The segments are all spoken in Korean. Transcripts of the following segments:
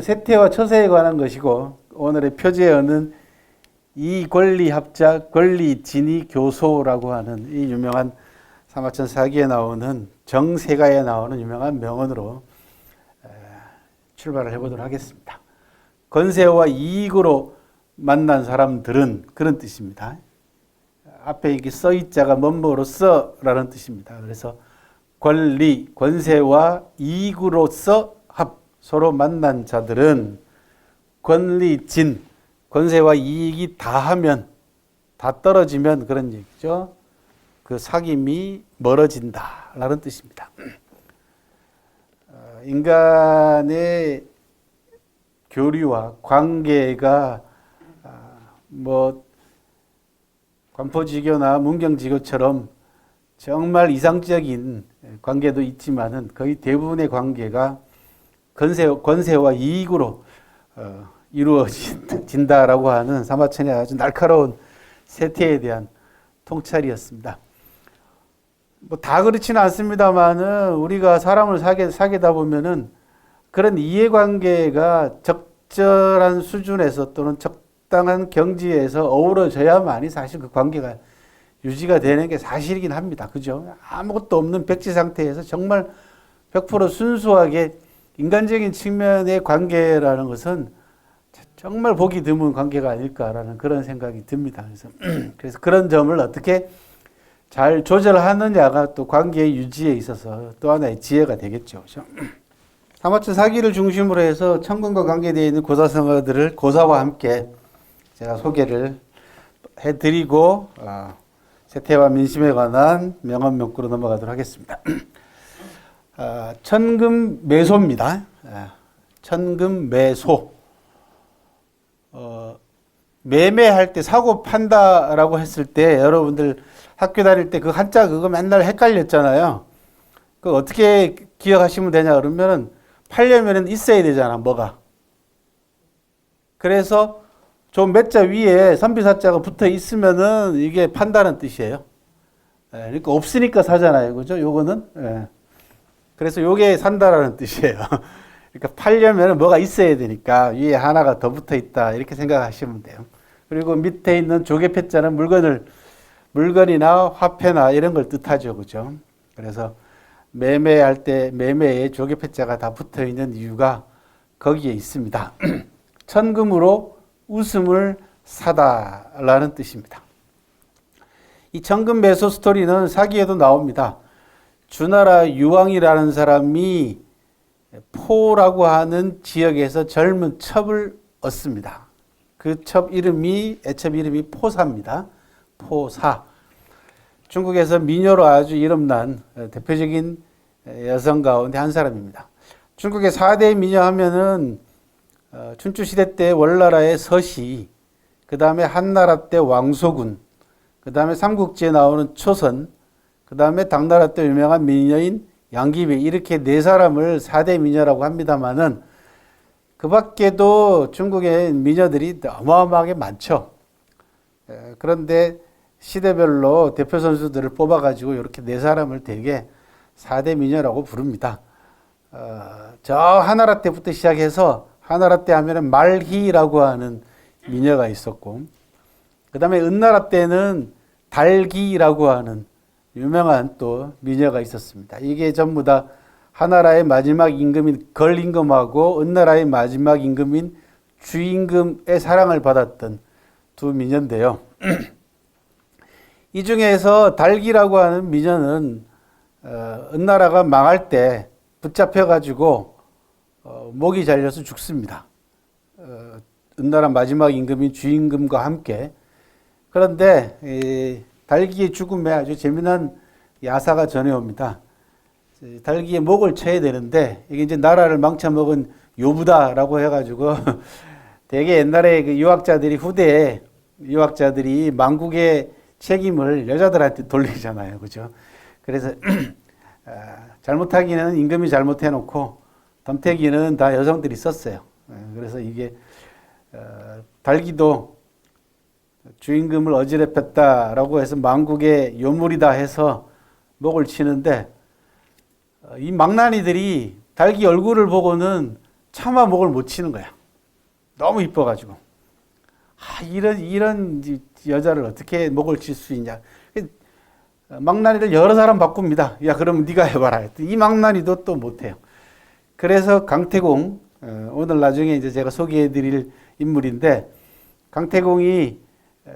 세태와 처세에 관한 것이고 오늘의 표제어는 이 권리 합작 권리 진위 교소라고 하는 이 유명한 사마천 사기에 나오는 정세가에 나오는 유명한 명언으로 에, 출발을 해보도록 하겠습니다. 권세와 이익으로 만난 사람들은 그런 뜻입니다. 앞에 이게 써있자가 뭔뭐로서라는 뜻입니다. 그래서 권리, 권세와 이익으로서 합 서로 만난 자들은 권리 진 권세와 이익이 다하면 다 떨어지면 그런 얘기죠. 그 사귐이 멀어진다라는 뜻입니다. 어, 인간의 교류와 관계가 아, 뭐 관포지교나 문경지교처럼 정말 이상적인 관계도 있지만은 거의 대부분의 관계가 권세, 권세와 이익으로 어, 이루어진다라고 하는 사마천의 아주 날카로운 세태에 대한 통찰이었습니다. 뭐 다 그렇지는 않습니다만은 우리가 사람을 사귀, 사귀다 보면은 그런 이해관계가 적절한 수준에서 또는 적당한 경지에서 어우러져야만이 사실 그 관계가 유지가 되는 게 사실이긴 합니다. 그죠? 아무것도 없는 백지 상태에서 정말 100% 순수하게 인간적인 측면의 관계라는 것은 정말 보기 드문 관계가 아닐까라는 그런 생각이 듭니다. 그래서, 그래서 그런 점을 어떻게 잘 조절하느냐가 또 관계의 유지에 있어서 또 하나의 지혜가 되겠죠. 그렇죠? 사마천 사기를 중심으로 해서 천군과 관계되어 있는 고사성어들을 고사와 함께 제가 소개를 해드리고 어, 세태와 민심에 관한 명언 명구로 넘어가도록 하겠습니다. 어, 천금 매소입니다. 예, 천금 매소. 어, 매매할 때 사고 판다라고 했을 때 여러분들 학교 다닐 때 그 한자 그거 맨날 헷갈렸잖아요. 그 어떻게 기억하시면 되냐 그러면은 팔려면은 있어야 되잖아 뭐가. 그래서 좀 몇 자 위에 선비사자가 붙어 있으면은 이게 판다는 뜻이에요. 예, 그러니까 없으니까 사잖아요, 그죠? 요거는. 예. 그래서 요게 산다라는 뜻이에요. 그러니까 팔려면 뭐가 있어야 되니까 위에 하나가 더 붙어 있다 이렇게 생각하시면 돼요. 그리고 밑에 있는 조개패자는 물건을 물건이나 화폐나 이런 걸 뜻하죠, 그죠? 그래서 매매할 때 매매에 조개패자가 다 붙어 있는 이유가 거기에 있습니다. 천금으로 웃음을 사다라는 뜻입니다. 이 천금 매소 스토리는 사기에도 나옵니다. 주나라 유왕이라는 사람이 포라고 하는 지역에서 젊은 첩을 얻습니다. 그 첩 이름이 애첩 이름이 포사입니다. 포사. 중국에서 미녀로 아주 이름난 대표적인 여성 가운데 한 사람입니다. 중국의 4대 미녀 하면은 어, 춘추 시대 때 월나라의 서시, 그 다음에 한나라 때 왕소군, 그 다음에 삼국지에 나오는 초선, 그 다음에 당나라 때 유명한 미녀인 양귀비 이렇게 네 사람을 4대 미녀라고 합니다만은 그 밖에도 중국의 미녀들이 어마어마하게 많죠. 그런데 시대별로 대표 선수들을 뽑아가지고 이렇게 네 사람을 되게 4대 미녀라고 부릅니다. 어, 저 하나라 때부터 시작해서 하나라 때 하면은 말희라고 하는 미녀가 있었고, 그 다음에 은나라 때는 달기라고 하는 유명한 또 미녀가 있었습니다. 이게 전부 다 하나라의 마지막 임금인 걸임금하고 은나라의 마지막 임금인 주임금의 사랑을 받았던 두 미녀인데요. 이 중에서 달기라고 하는 미녀는 어, 은나라가 망할 때 붙잡혀가지고 어, 목이 잘려서 죽습니다. 어, 은나라 마지막 임금인 주임금과 함께 그런데 이, 달기의 죽음에 아주 재미난 야사가 전해옵니다. 달기의 목을 쳐야 되는데 이게 이제 나라를 망쳐먹은 요부다라고 해가지고 되게 옛날에 그 유학자들이 후대에 유학자들이 망국의 책임을 여자들한테 돌리잖아요, 그죠? 그래서 아, 잘못하기는 임금이 잘못해놓고 덤태기는 다 여성들이 썼어요. 예, 그래서 이게 어, 달기도 주임금을 어지럽혔다라고 해서 망국의 요물이다 해서 목을 치는데 어, 이 망나니들이 달기 얼굴을 보고는 차마 목을 못 치는 거야. 너무 이뻐가지고. 아, 이런, 이런 이- 여자를 어떻게 목을 칠 수 있냐. 망나니를 여러 사람 바꿉니다. 야, 그럼 네가 해봐라. 이 망나니도 또 못해요. 그래서 강태공, 어, 오늘 나중에 이제 제가 소개해드릴 인물인데, 강태공이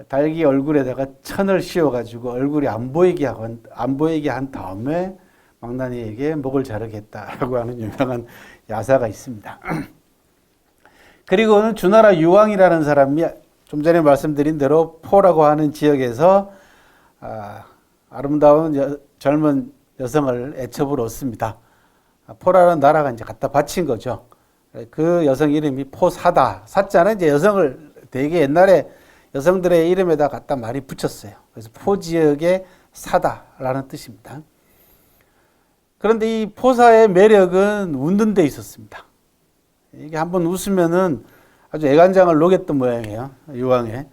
달기 얼굴에다가 천을 씌워가지고 얼굴이 안 보이게 하고, 안 보이게 한 다음에 망나니에게 목을 자르겠다라고 하는 유명한 야사가 있습니다. 그리고는 주나라 유왕이라는 사람이 좀 전에 말씀드린 대로 포라고 하는 지역에서 아, 아름다운 여- 젊은 여성을 애첩을 얻습니다. 아, 포라는 나라가 이제 갖다 바친 거죠. 그 여성 이름이 포사다. 사자는 이제 여성을 되게 옛날에 여성들의 이름에다 갖다 많이 붙였어요. 그래서 포 지역의 사다라는 뜻입니다. 그런데 이 포사의 매력은 웃는 데 있었습니다. 이게 한번 웃으면은 아주 애간장을 녹였던 모양이에요. 유왕에.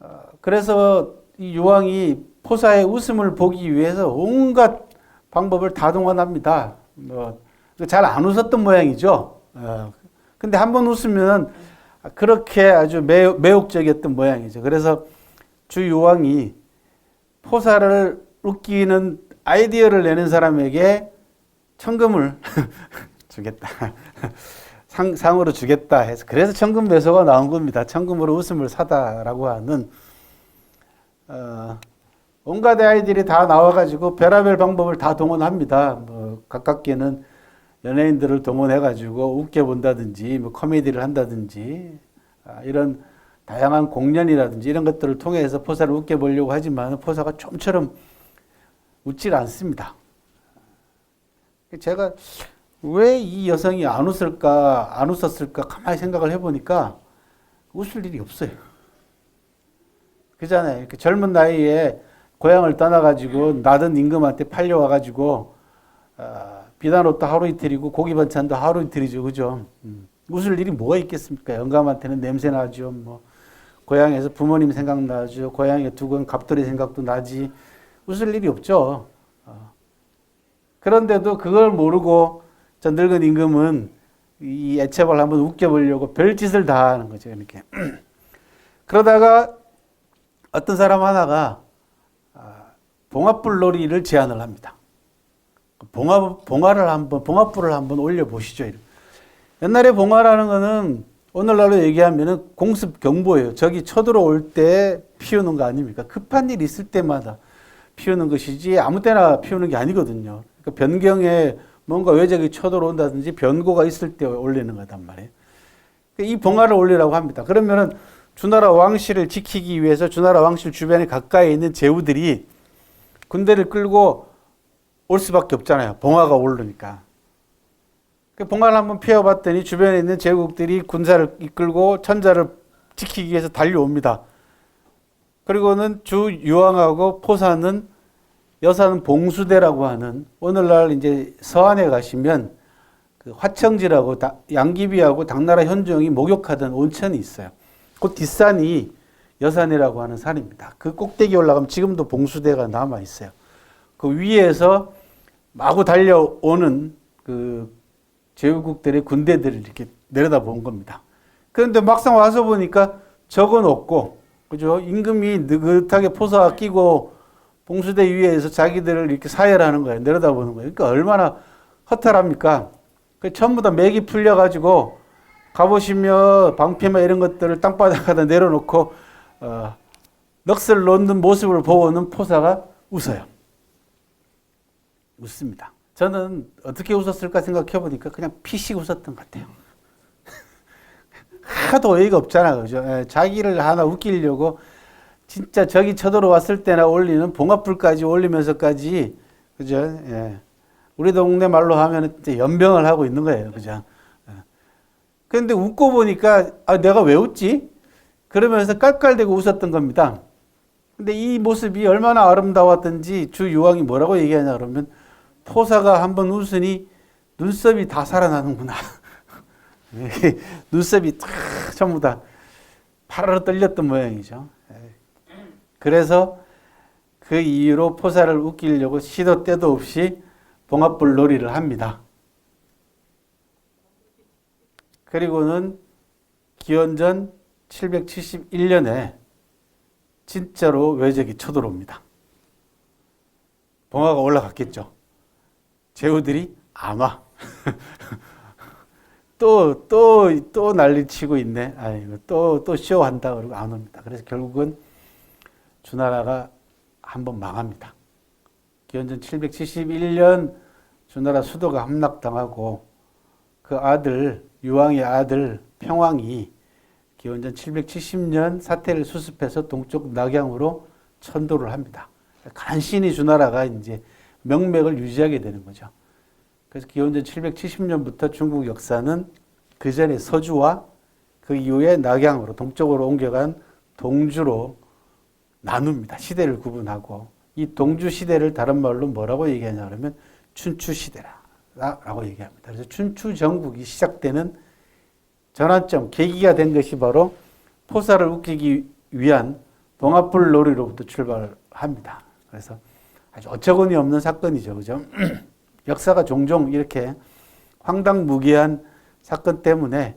어, 그래서 이 유왕이 포사의 웃음을 보기 위해서 온갖 방법을 다 동원합니다. 뭐, 잘 안 웃었던 모양이죠. 어, 근데 한번 웃으면 그렇게 아주 매, 매혹적이었던 모양이죠. 그래서 주 유왕이 포사를 웃기는 아이디어를 내는 사람에게 천금을 주겠다. 상, 상으로 주겠다 해서 그래서 천금 매소가 나온 겁니다. 천금으로 웃음을 사다라고 하는 어, 온갖 아이들이 다 나와가지고 별의별 방법을 다 동원합니다. 뭐 가깝게는 연예인들을 동원해가지고 웃겨 본다든지 뭐 코미디를 한다든지 아, 이런 다양한 공연이라든지 이런 것들을 통해서 포사를 웃겨 보려고 하지만 포사가 좀처럼 웃질 않습니다. 제가 왜 이 여성이 안 웃을까, 안 웃었을까 가만히 생각을 해보니까 웃을 일이 없어요. 그잖아요. 이렇게 젊은 나이에 고향을 떠나가지고 나던 임금한테 팔려와가지고 어, 비단 옷도 하루 이틀이고 고기 반찬도 하루 이틀이죠, 그죠? 음. 웃을 일이 뭐가 있겠습니까? 영감한테는 냄새 나죠. 뭐 고향에서 부모님 생각나죠. 고향에 두건 갑돌이 생각도 나지. 웃을 일이 없죠. 어. 그런데도 그걸 모르고 저 늙은 임금은 이 애첩을 한번 웃겨보려고 별짓을 다 하는 거죠. 이렇게. 그러다가 어떤 사람 하나가 아, 봉합불놀이를 제안을 합니다. 봉합, 봉화를 한번, 봉합불을 한번 올려보시죠. 옛날에 봉화라는 거는 오늘날로 얘기하면은 공습 경보예요. 적이 쳐들어올 때 피우는 거 아닙니까? 급한 일 있을 때마다 피우는 것이지 아무 때나 피우는 게 아니거든요. 그러니까 변경에 뭔가 외적이 쳐들어온다든지 변고가 있을 때 올리는 거단 말이에요. 그러니까 이 봉화를 올리라고 합니다. 그러면은 주나라 왕실을 지키기 위해서 주나라 왕실 주변에 가까이 있는 제후들이 군대를 끌고 올 수밖에 없잖아요. 봉화가 오르니까. 그 봉화를 한번 피워봤더니 주변에 있는 제국들이 군사를 이끌고 천자를 지키기 위해서 달려옵니다. 그리고는 주 유왕하고 포사는 여사는 봉수대라고 하는 오늘날 이제 서안에 가시면 그 화청지라고 다- 양귀비하고 당나라 현종이 목욕하던 온천이 있어요. 그 뒷산이 여산이라고 하는 산입니다. 그 꼭대기 올라가면 지금도 봉수대가 남아 있어요. 그 위에서 마구 달려오는 그 제후국들의 군대들을 이렇게 내려다본 겁니다. 그런데 막상 와서 보니까 적은 없고, 그죠? 임금이 느긋하게 포사 끼고 봉수대 위에서 자기들을 이렇게 사열하는 거예요. 내려다보는 거예요. 그러니까 얼마나 허탈합니까? 그 전부 다 맥이 풀려가지고 가보시면 방패나 이런 것들을 땅바닥에다 내려놓고 어, 넋을 놓는 모습을 보고는 포사가 웃어요. 웃습니다. 저는 어떻게 웃었을까 생각해 보니까 그냥 피식 웃었던 것 같아요. 하도 어이가 없잖아, 그죠? 예, 자기를 하나 웃기려고 진짜 저기 쳐들어왔을 때나 올리는 봉합불까지 올리면서까지, 그죠? 예. 우리 동네 말로 하면 이제 연병을 하고 있는 거예요, 그죠? 예. 그런데 웃고 보니까 아, 내가 왜 웃지? 그러면서 깔깔대고 웃었던 겁니다. 근데 이 모습이 얼마나 아름다웠던지 주 유왕이 뭐라고 얘기하냐 그러면 포사가 한번 웃으니 눈썹이 다 살아나는구나. 눈썹이 탁 전부 다 파르르 떨렸던 모양이죠. 그래서 그 이유로 포사를 웃기려고 시도 때도 없이 봉합불 놀이를 합니다. 그리고는 기원전 771년에 진짜로 외적이 쳐들어옵니다. 봉화가 올라갔겠죠. 제후들이 안 와. 또, 또, 또 난리 치고 있네. 아이고, 또, 또 쇼한다. 그러고 안 옵니다. 그래서 결국은 주나라가 한번 망합니다. 기원전 771년 주나라 수도가 함락당하고 그 아들, 유왕의 아들 평왕이 기원전 770년 사태를 수습해서 동쪽 낙양으로 천도를 합니다. 간신히 주나라가 이제 명맥을 유지하게 되는 거죠. 그래서 기원전 770년부터 중국 역사는 그 전에 서주와 그 이후에 낙양으로 동쪽으로 옮겨간 동주로 나눕니다. 시대를 구분하고 이 동주 시대를 다른 말로 뭐라고 얘기하냐 그러면 춘추 시대라라고 얘기합니다. 그래서 춘추 전국이 시작되는 전환점 계기가 된 것이 바로 포사를 웃기기 위한 동아불 놀이로부터 출발합니다. 그래서 아주 어처구니 없는 사건이죠. 그죠? 역사가 종종 이렇게 황당무계한 사건 때문에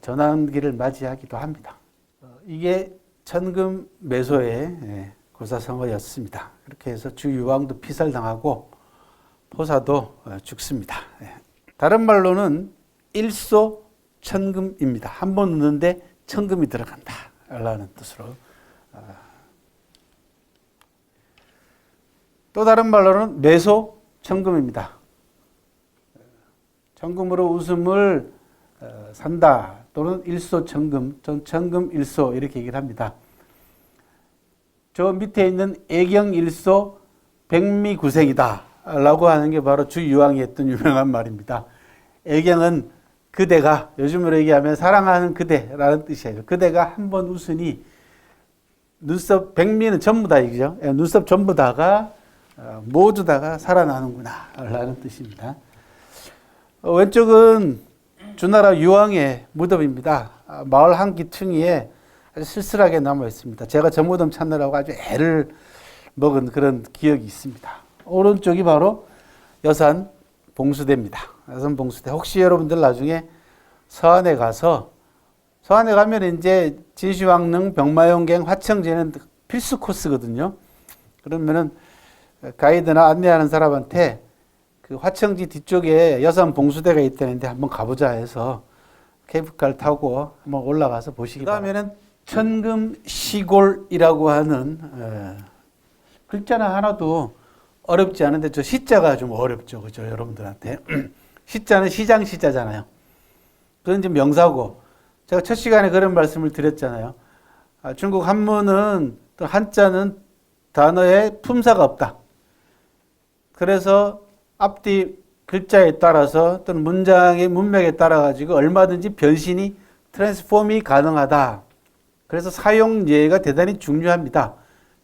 전환기를 맞이하기도 합니다. 어, 이게 천금 매소의 예, 고사성어였습니다. 그렇게 해서 주유왕도 피살당하고 포사도 어, 죽습니다. 예. 다른 말로는 일소 천금입니다. 한번 넣는데 천금이 들어간다. 라는 뜻으로. 어. 또 다른 말로는 매소 천금입니다. 천금으로 웃음을 어, 산다 또는 일소 천금, 천금 일소 이렇게 얘기를 합니다. 저 밑에 있는 애경 일소 백미구생이다 라고 하는 게 바로 주유왕이 했던 유명한 말입니다. 애경은 그대가 요즘으로 얘기하면 사랑하는 그대라는 뜻이에요. 그대가 한 번 웃으니 눈썹 백미는 전부 다 이죠. 예, 눈썹 전부 다가 어, 모두 다가 살아나는구나 라는 뜻입니다. 어, 왼쪽은 주나라 유왕의 무덤입니다. 아, 마을 한 기퉁이에 아주 쓸쓸하게 남아 있습니다. 제가 저 무덤 찾느라고 아주 애를 먹은 그런 기억이 있습니다. 오른쪽이 바로 여산 봉수대입니다. 여산 봉수대. 혹시 여러분들 나중에 서안에 가서 서안에 가면 이제 진시황릉, 병마용갱, 화청제는 필수 코스거든요. 그러면은 가이드나 안내하는 사람한테 그 화청지 뒤쪽에 여산 봉수대가 있다는데 한번 가보자 해서 케이블카를 타고 한번 올라가서 보시기 바랍니다. 그다음에는 천금 시골이라고 하는 에, 글자는 하나도 어렵지 않은데 저 시자가 좀 어렵죠, 그죠, 여러분들한테. 시자는 시장 시자잖아요. 그건 이제 명사고 제가 첫 시간에 그런 말씀을 드렸잖아요. 아, 중국 한문은 또 한자는 단어에 품사가 없다. 그래서 앞뒤 글자에 따라서 또는 문장의 문맥에 따라 가지고 얼마든지 변신이 트랜스폼이 가능하다. 그래서 사용 예가 대단히 중요합니다.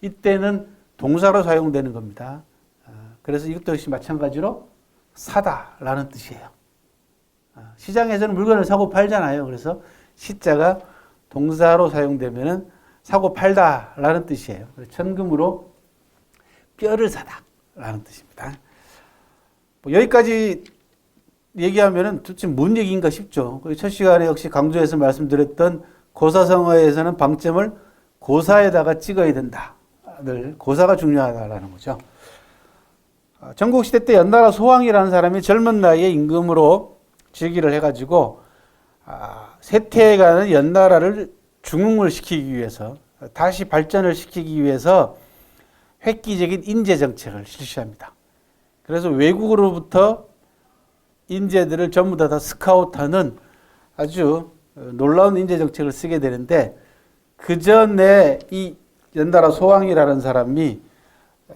이때는 동사로 사용되는 겁니다. 아, 그래서 이것도 역시 마찬가지로 사다라는 뜻이에요. 아, 시장에서는 물건을 사고 팔잖아요. 그래서 시자가 동사로 사용되면은 사고 팔다라는 뜻이에요. 천금으로 뼈를 사다 라는 뜻입니다. 뭐 여기까지 얘기하면은 도대체 뭔 얘기인가 싶죠. 첫 시간에 역시 강조해서 말씀드렸던 고사성어에서는 방점을 고사에다가 찍어야 된다. 늘 고사가 중요하다라는 거죠. 아, 전국시대 때 연나라 소왕이라는 사람이 젊은 나이에 임금으로 즉위를 해가지고 아, 쇠퇴해가는 연나라를 중흥을 시키기 위해서 다시 발전을 시키기 위해서 획기적인 인재 정책을 실시합니다. 그래서 외국으로부터 인재들을 전부 다, 다 스카우트하는 아주 놀라운 인재 정책을 쓰게 되는데 그 전에 이 연나라 소왕이라는 사람이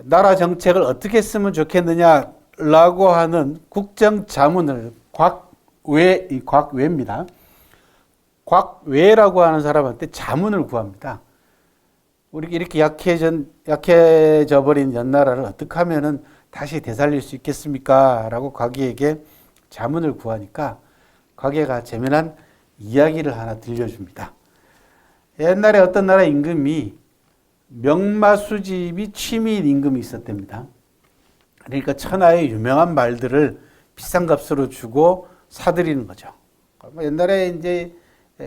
나라 정책을 어떻게 쓰면 좋겠느냐라고 하는 국정 자문을 곽외 이 곽외입니다. 곽외라고 하는 사람한테 자문을 구합니다. 우리 이렇게 약해져 약해져 버린 연나라를 어떻게 하면은 다시 되살릴 수 있겠습니까? 라고 과기에게 자문을 구하니까 과기가 재미난 이야기를 하나 들려줍니다. 옛날에 어떤 나라 임금이 명마수집이 취미인 임금이 있었답니다. 그러니까 천하의 유명한 말들을 비싼 값으로 주고 사들이는 거죠. 뭐 옛날에 이제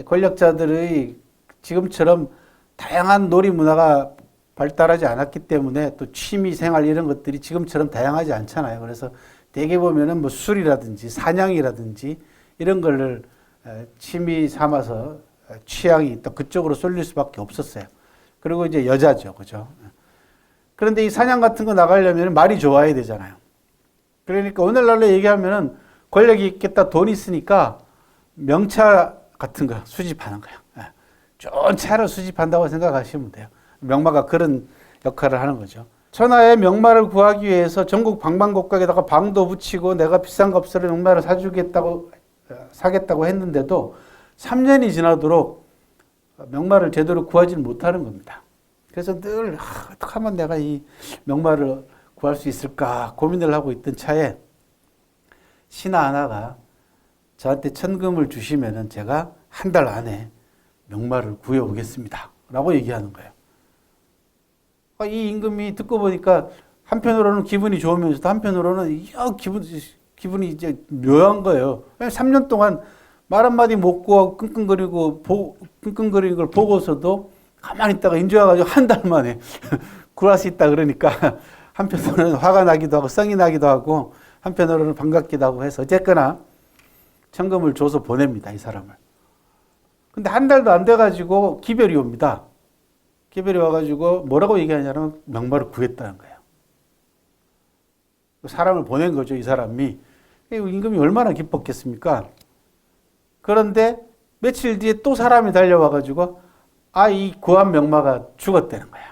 권력자들의 지금처럼 다양한 놀이 문화가 발달하지 않았기 때문에 또 취미 생활 이런 것들이 지금처럼 다양하지 않잖아요. 그래서 대개 보면은 뭐 술이라든지 사냥이라든지 이런 에, 취미 삼아서 에, 취향이 또 그쪽으로 쏠릴 수밖에 없었어요. 그리고 이제 여자죠. 그죠? 그런데 이 사냥 같은 거 나가려면 말이 좋아야 되잖아요. 그러니까 오늘날로 얘기하면은 권력이 있겠다, 돈이 있으니까 명차 같은 거 수집하는. 예. 좋은 차를 수집한다고 생각하시면 돼요. 명마가 그런 역할을 하는 거죠. 천하의 명마를 구하기 위해서 전국 방방곡곡에다가 방도 붙이고 내가 비싼 값으로 명마를 사주겠다고 어, 사겠다고 했는데도 3년이 지나도록 명마를 제대로 구하지는 못하는 겁니다. 그래서 늘 아, 어떻게 하면 내가 이 명마를 구할 수 있을까 고민을 하고 있던 차에 신하 하나가 저한테 천금을 주시면은 제가 한 달 안에 명마를 구해 오겠습니다. 라고 얘기하는 거예요. 아, 이 임금이 듣고 보니까 한편으로는 기분이 좋으면서도 한편으로는 야, 기분, 기분이 이제 묘한 거예요. 3년 동안 말 한마디 못 구하고 끙끙거리고, 보, 끙끙거리는 걸 보고서도 가만히 있다가 인제 와가지고 한 달 만에 구할 수 있다 그러니까 한편으로는 화가 나기도 하고 성이 나기도 하고 한편으로는 반갑기도 하고 해서 어쨌거나 천금을 줘서 보냅니다, 이 사람을. 근데 한 달도 안 돼가지고 기별이 옵니다. 기별이 와가지고 뭐라고 얘기하냐면 명마를 구했다는 거예요. 사람을 보낸 거죠, 이 사람이. 임금이 얼마나 기뻤겠습니까? 그런데 며칠 뒤에 또 사람이 달려와가지고 아, 이 구한 명마가 죽었다는 거야.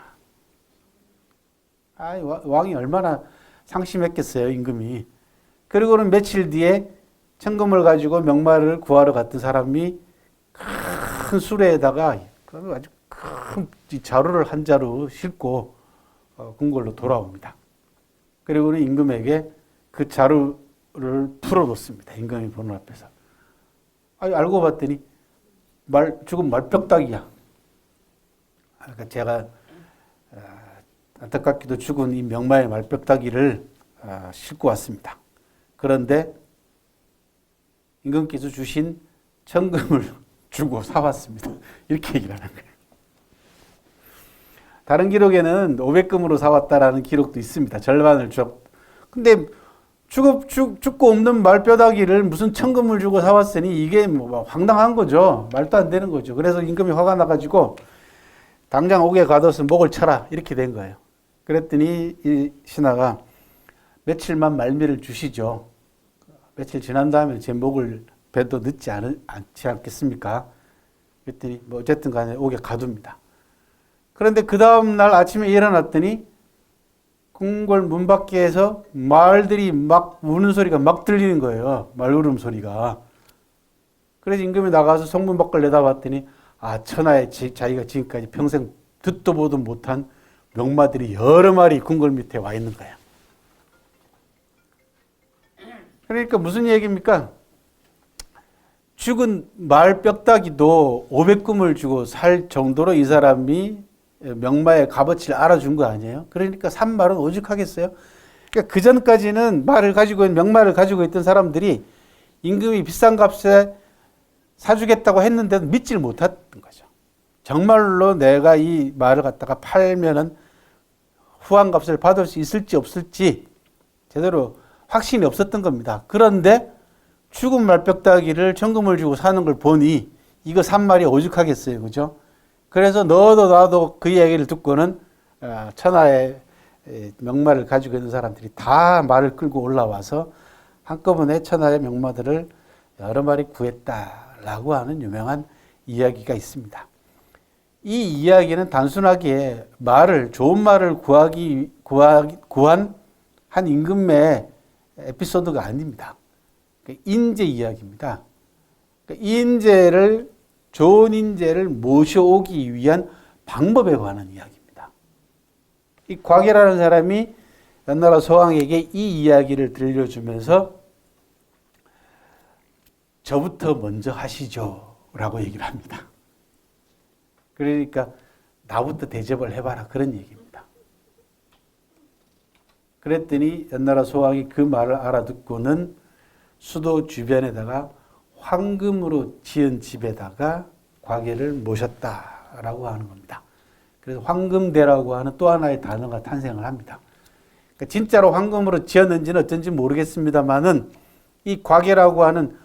아, 왕이 얼마나 상심했겠어요, 임금이. 그리고는 며칠 뒤에 천금을 가지고 명마를 구하러 갔던 사람이 큰 수레에다가 아주 큰 자루를 한 자루 싣고 어, 궁궐로 돌아옵니다. 그리고는 임금에게 그 자루를 풀어놓습니다. 임금이 보는 앞에서. 아, 알고 봤더니 말 죽은 말벽닥이야. 그러니까 제가 어, 안타깝게도 죽은 이 명마의 말벽다기를 어, 싣고 왔습니다. 그런데 임금께서 주신 천금을 주고 사왔습니다. 이렇게 얘기를 하는 거예요. 다른 기록에는 500금으로 사왔다라는 기록도 있습니다. 절반을 줬. 근데 죽, 죽, 죽고 없는 말뼈다귀를 무슨 천금을 주고 사왔으니 이게 뭐 황당한 거죠. 말도 안 되는 거죠. 그래서 임금이 화가 나가지고 당장 옥에 가둬서 목을 쳐라. 이렇게 된 거예요. 그랬더니 이 신하가 며칠만 말미를 주시죠. 며칠 지난 다음에 제 목을 배도 늦지 않, 않지 않겠습니까? 그랬더니 뭐 어쨌든 간에 옥에 가둡니다. 그런데 그 다음 날 아침에 일어났더니 궁궐 문 밖에서 말들이 막 우는 소리가 막 들리는 거예요. 말 울음 소리가. 그래서 임금이 나가서 성문 밖을 내다봤더니 아 천하에 지, 자기가 지금까지 평생 듣도 보도 못한 명마들이 여러 마리 궁궐 밑에 와 있는 거야. 그러니까 무슨 얘기입니까? 죽은 말 뼈다귀도 500금을 주고 살 정도로 이 사람이 명마의 값어치를 알아준 거 아니에요? 그러니까 산 말은 오죽하겠어요? 그러니까 그 전까지는 말을 가지고 있는 명마를 가지고 있던 사람들이 임금이 비싼 값에 사주겠다고 했는데도 믿질 못했던 거죠. 정말로 내가 이 말을 갖다가 팔면은 후한 값을 받을 수 있을지 없을지 제대로 확신이 없었던 겁니다. 그런데 죽은 말벽다기를 천금을 주고 사는 걸 보니 이거 산 말이 오죽하겠어요. 그죠? 그래서 너도 나도 그 이야기를 듣고는 어, 천하의 명마를 가지고 있는 사람들이 다 말을 끌고 올라와서 한꺼번에 천하의 명마들을 여러 마리 구했다라고 하는 유명한 이야기가 있습니다. 이 이야기는 단순하게 말을 좋은 말을 구하기 구하, 구한 한 임금의 에피소드가 아닙니다. 그 인재 이야기입니다. 그 인재를 좋은 인재를 모셔오기 위한 방법에 관한 이야기입니다. 이 광이라는 사람이 연나라 소왕에게 이 이야기를 들려주면서 저부터 먼저 하시죠 라고 얘기를 합니다. 그러니까 나부터 대접을 해봐라 그런 얘기입니다. 그랬더니 연나라 소왕이 그 말을 알아듣고는 수도 주변에다가 황금으로 지은 집에다가 과계를 모셨다라고 하는 겁니다. 그래서 황금대라고 하는 또 하나의 단어가 탄생을 합니다. 그러니까 진짜로 황금으로 지었는지는 어쩐지 모르겠습니다만은 이 과계라고 하는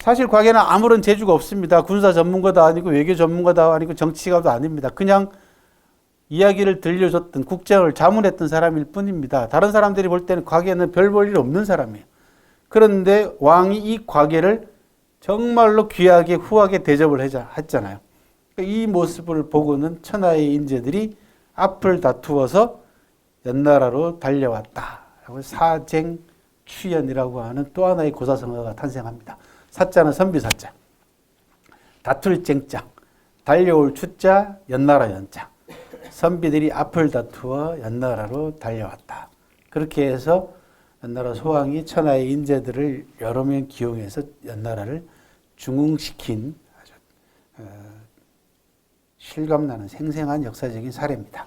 사실 과계는 아무런 재주가 없습니다. 군사 전문가도 아니고 외교 전문가도 아니고 정치가도 아닙니다. 그냥 이야기를 들려줬던 국정을 자문했던 사람일 뿐입니다. 다른 사람들이 볼 때는 과계는 별 볼 일 없는 사람이에요. 그런데 왕이 이 과계를 정말로 귀하게 후하게 대접을 했잖아요. 그러니까 이 모습을 보고는 천하의 인재들이 앞을 다투어서 연나라로 달려왔다. 사쟁 추연이라고 하는 또 하나의 고사성어가 탄생합니다. 사자는 선비사자, 다툴 쟁자, 달려올 추자, 연나라 연자. 선비들이 앞을 다투어 연나라로 달려왔다. 그렇게 해서 연나라 소왕이 천하의 인재들을 여러 명 기용해서 연나라를 중흥시킨 아주 어, 실감나는 생생한 역사적인 사례입니다.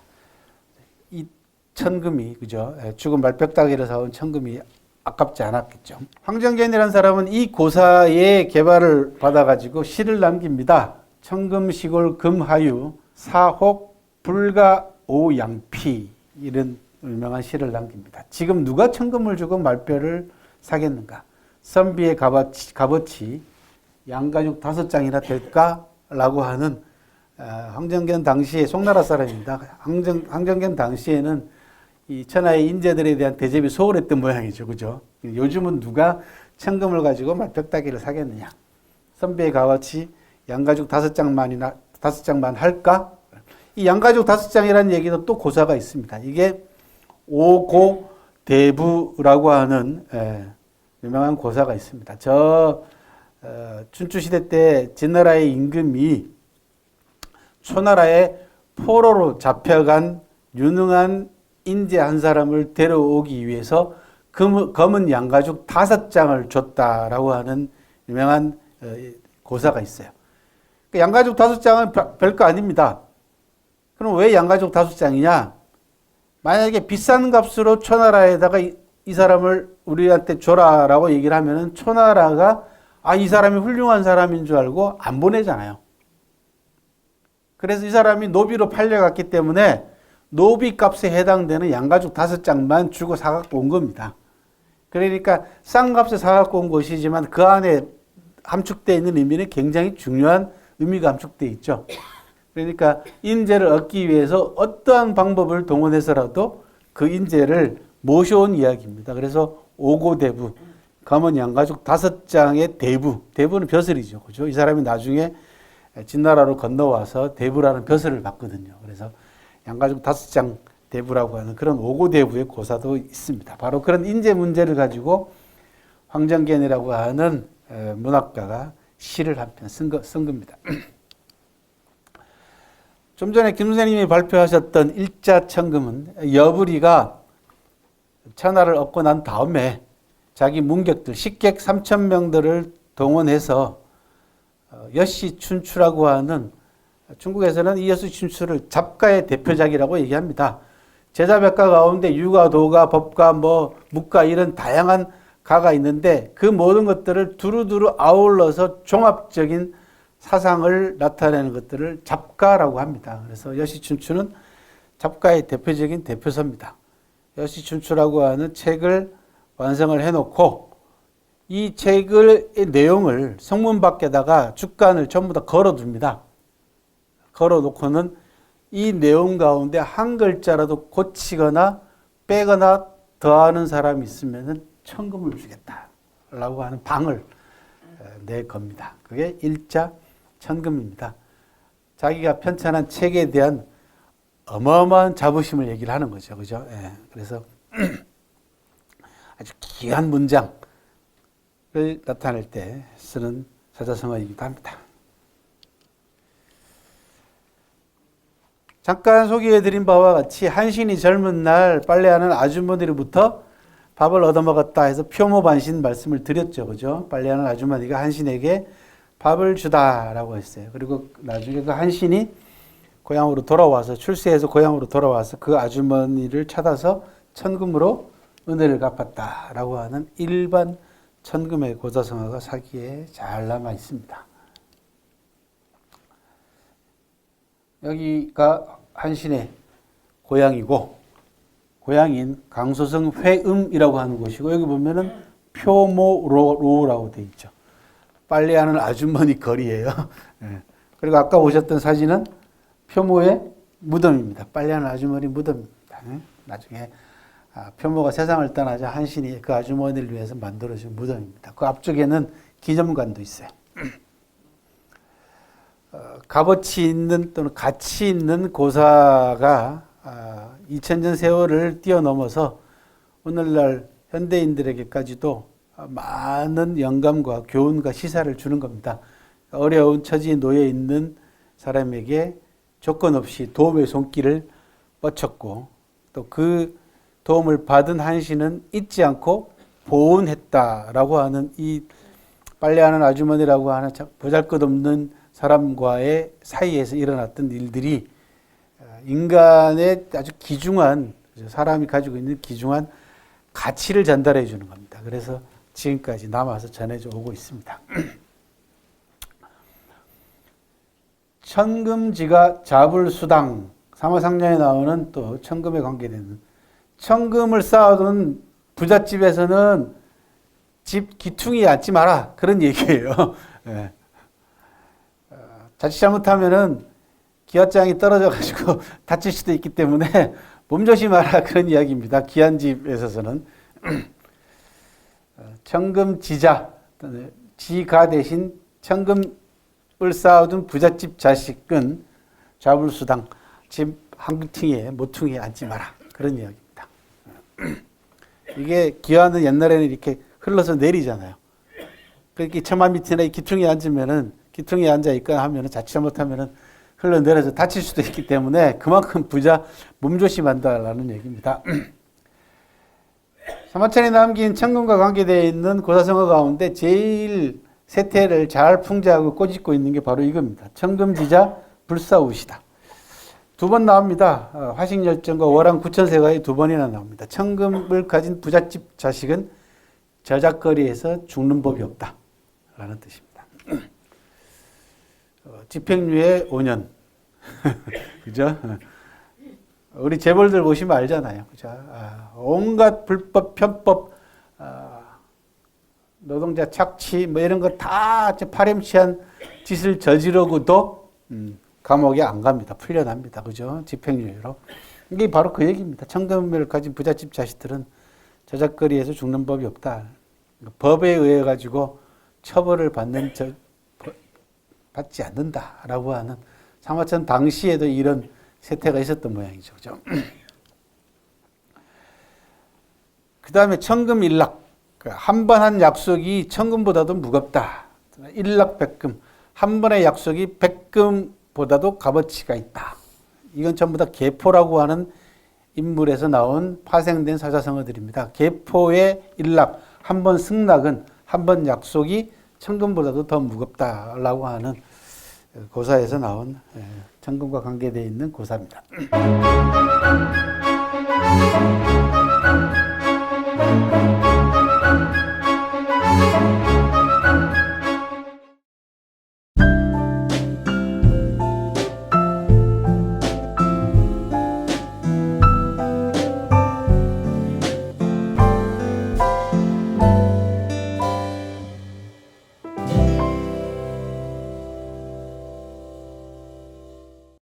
이 천금이 그죠? 예, 죽은 말벽다기를 사온 천금이 아깝지 않았겠죠. 황정견이라는 사람은 이 고사의 개발을 받아가지고 시를 남깁니다. 천금시골 금하유 사혹 불가 오양피 이런 유명한 시를 남깁니다. 지금 누가 천금을 주고 말뼈를 사겠는가? 선비의 값어치, 값어치 양가죽 다섯 장이나 될까라고 하는 어, 황정견 당시에 송나라 사람입니다. 황정, 황정견 당시에는 이 천하의 인재들에 대한 대접이 소홀했던 모양이죠. 그죠? 요즘은 누가 천금을 가지고 말벽다기를 사겠느냐? 선비의 값어치 양가죽 다섯 장만이나 다섯 장만 할까? 이 양가죽 다섯 장이라는 얘기도 또 고사가 있습니다. 이게 오고 대부라고 하는 예, 유명한 고사가 있습니다. 저 어, 춘추 시대 때 진나라의 임금이 초나라의 포로로 잡혀간 유능한 인재 한 사람을 데려오기 위해서 금, 검은 양가죽 다섯 장을 줬다라고 하는 유명한 어, 고사가 있어요. 그 양가죽 다섯 장은 별거 아닙니다. 그럼 왜 양가죽 다섯 장이냐? 만약에 비싼 값으로 초나라에다가 이, 이 사람을 우리한테 줘라라고 얘기를 하면은 초나라가 아, 이 사람이 훌륭한 사람인 줄 알고 안 보내잖아요. 그래서 이 사람이 노비로 팔려갔기 때문에 노비 값에 해당되는 양가죽 다섯 장만 주고 사갖고 온 겁니다. 그러니까 싼 값에 사갖고 온 것이지만 그 안에 함축되어 있는 의미는 굉장히 중요한 의미가 함축되어 있죠. 그러니까 인재를 얻기 위해서 어떠한 방법을 동원해서라도 그 인재를 모셔온 이야기입니다. 그래서 오고 대부, 검은 양가죽 다섯 장의 대부, 대부는 벼슬이죠. 그죠? 이 사람이 나중에 진나라로 건너와서 대부라는 벼슬을 받거든요. 그래서 양가죽 다섯 장 대부라고 하는 그런 오고 대부의 고사도 있습니다. 바로 그런 인재 문제를 가지고 황정견이라고 하는 문학가가 시를 한 편 쓴 겁니다. 좀 전에 김 선생님이 발표하셨던 일자천금은 여부리가 천하를 얻고 난 다음에 자기 문객들, 식객 3천 명들을 동원해서 어, 여시 춘추라고 하는 중국에서는 이 여시 춘추를 잡가의 대표작이라고 얘기합니다. 제자백가 가운데 유가, 도가, 법가, 뭐 묵가 이런 다양한 가가 있는데 그 모든 것들을 두루두루 아울러서 종합적인 사상을 나타내는 것들을 잡가라고 합니다. 그래서 여시춘추는 잡가의 대표적인 대표서입니다. 여시춘추라고 하는 책을 완성을 해놓고 이 책의 내용을 성문 밖에다가 주간을 전부 다 걸어둡니다. 걸어놓고는 이 내용 가운데 한 글자라도 고치거나 빼거나 더하는 사람이 있으면 천금을 주겠다라고 하는 방을 내 겁니다. 그게 일자 천금입니다. 자기가 편찬한 책에 대한 어마어마한 자부심을 얘기를 하는 거죠. 그죠? 예. 그래서 아주 귀한 문장을 나타낼 때 쓰는 사자성어이기도 합니다. 잠깐 소개해드린 바와 같이 한신이 젊은 날 빨래하는 아주머니로부터 밥을 얻어먹었다 해서 표모반신 말씀을 드렸죠. 그죠? 빨래하는 아주머니가 한신에게 밥을 주다라고 했어요. 그리고 나중에 그 한신이 고향으로 돌아와서 출세해서 고향으로 돌아와서 그 아주머니를 찾아서 천금으로 은혜를 갚았다라고 하는 일반 천금의 고사성어가 사기에 잘 남아 있습니다. 여기가 한신의 고향이고 고향인 강소성 회음이라고 하는 곳이고 여기 보면은 표모로라고 돼 있죠. 빨래하는 아주머니 거리예요. 예. 그리고 아까 보셨던 사진은 표모의 무덤입니다. 빨래하는 아주머니 무덤입니다. 예. 나중에 아, 표모가 세상을 떠나자 한신이 그 아주머니를 위해서 만들어준 무덤입니다. 그 앞쪽에는 기념관도 있어요. 어, 값어치 있는 또는 가치 있는 고사가 아, 2000년 세월을 뛰어넘어서 오늘날 현대인들에게까지도 많은 영감과 교훈과 시사를 주는 겁니다. 어려운 처지에 놓여 있는 사람에게 조건 없이 도움의 손길을 뻗쳤고 또 그 도움을 받은 한신은 잊지 않고 보온했다라고 하는 이 빨래하는 아주머니라고 하는 참 보잘것없는 사람과의 사이에서 일어났던 일들이 어, 인간의 아주 귀중한 사람이 가지고 있는 귀중한 가치를 전달해 주는 겁니다. 그래서 지금까지 남아서 전해져 오고 있습니다. 천금지가 잡을 수당 사마상량에 나오는 또 천금에 관계되는 천금을 쌓아둔 부잣집에서는 집 기퉁이 앉지 마라 그런 얘기예요. 예. 어, 자칫 잘못하면은 기와장이 떨어져 가지고 다칠 수도 있기 때문에 몸조심하라 그런 이야기입니다. 귀한 집에 있어서는 어, 천금 지자 지가 대신 천금을 쌓아둔 부잣집 자식은 자불수당 집 한구퉁이에 모퉁이에 앉지 마라 그런 이야기입니다. 이게 기와는 옛날에는 이렇게 흘러서 내리잖아요. 그렇게 처마 밑이나 이 기퉁이에 앉으면은 기퉁이에 앉아 있거나 하면은 자칫 잘못하면은 흘러 내려서 다칠 수도 있기 때문에 그만큼 부자 몸조심한다라는 얘기입니다. 사마천이 남긴 천금과 관계되어 있는 고사성어 가운데 제일 세태를 잘 풍자하고 꼬집고 있는 게 바로 이겁니다. 천금지자 불사우시다. 두 번 나옵니다. 어, 화식열정과 월왕 구천세가에 두 번이나 나옵니다. 천금을 가진 부잣집 자식은 저작거리에서 죽는 법이 없다. 라는 뜻입니다. 어, 집행유예 5년. 그죠? 우리 재벌들 보시면 알잖아요. 그죠? 아, 온갖 불법, 편법, 아, 노동자 착취, 뭐 이런 거 다 파렴치한 짓을 저지르고도, 음, 감옥에 안 갑니다. 풀려납니다. 그죠? 집행유예로. 이게 바로 그 얘기입니다. 청금을 가진 부잣집 자식들은 저작거리에서 죽는 법이 없다. 법에 의해 가지고 처벌을 받는 저, 받지 않는다라고 하는 사마천 당시에도 이런 세태가 있었던 모양이죠. 그죠? 그 다음에 천금 일락. 한 번 한 약속이 천금보다도 무겁다. 일락 백금. 한 번의 약속이 백금보다도 값어치가 있다. 이건 전부 다 계포라고 하는 인물에서 나온 파생된 사자성어들입니다. 계포의 일락, 한 번 승낙은 한 번 약속이 천금보다도 더 무겁다라고 하는 고사에서 나온 천금과 관계되어 있는 고사입니다.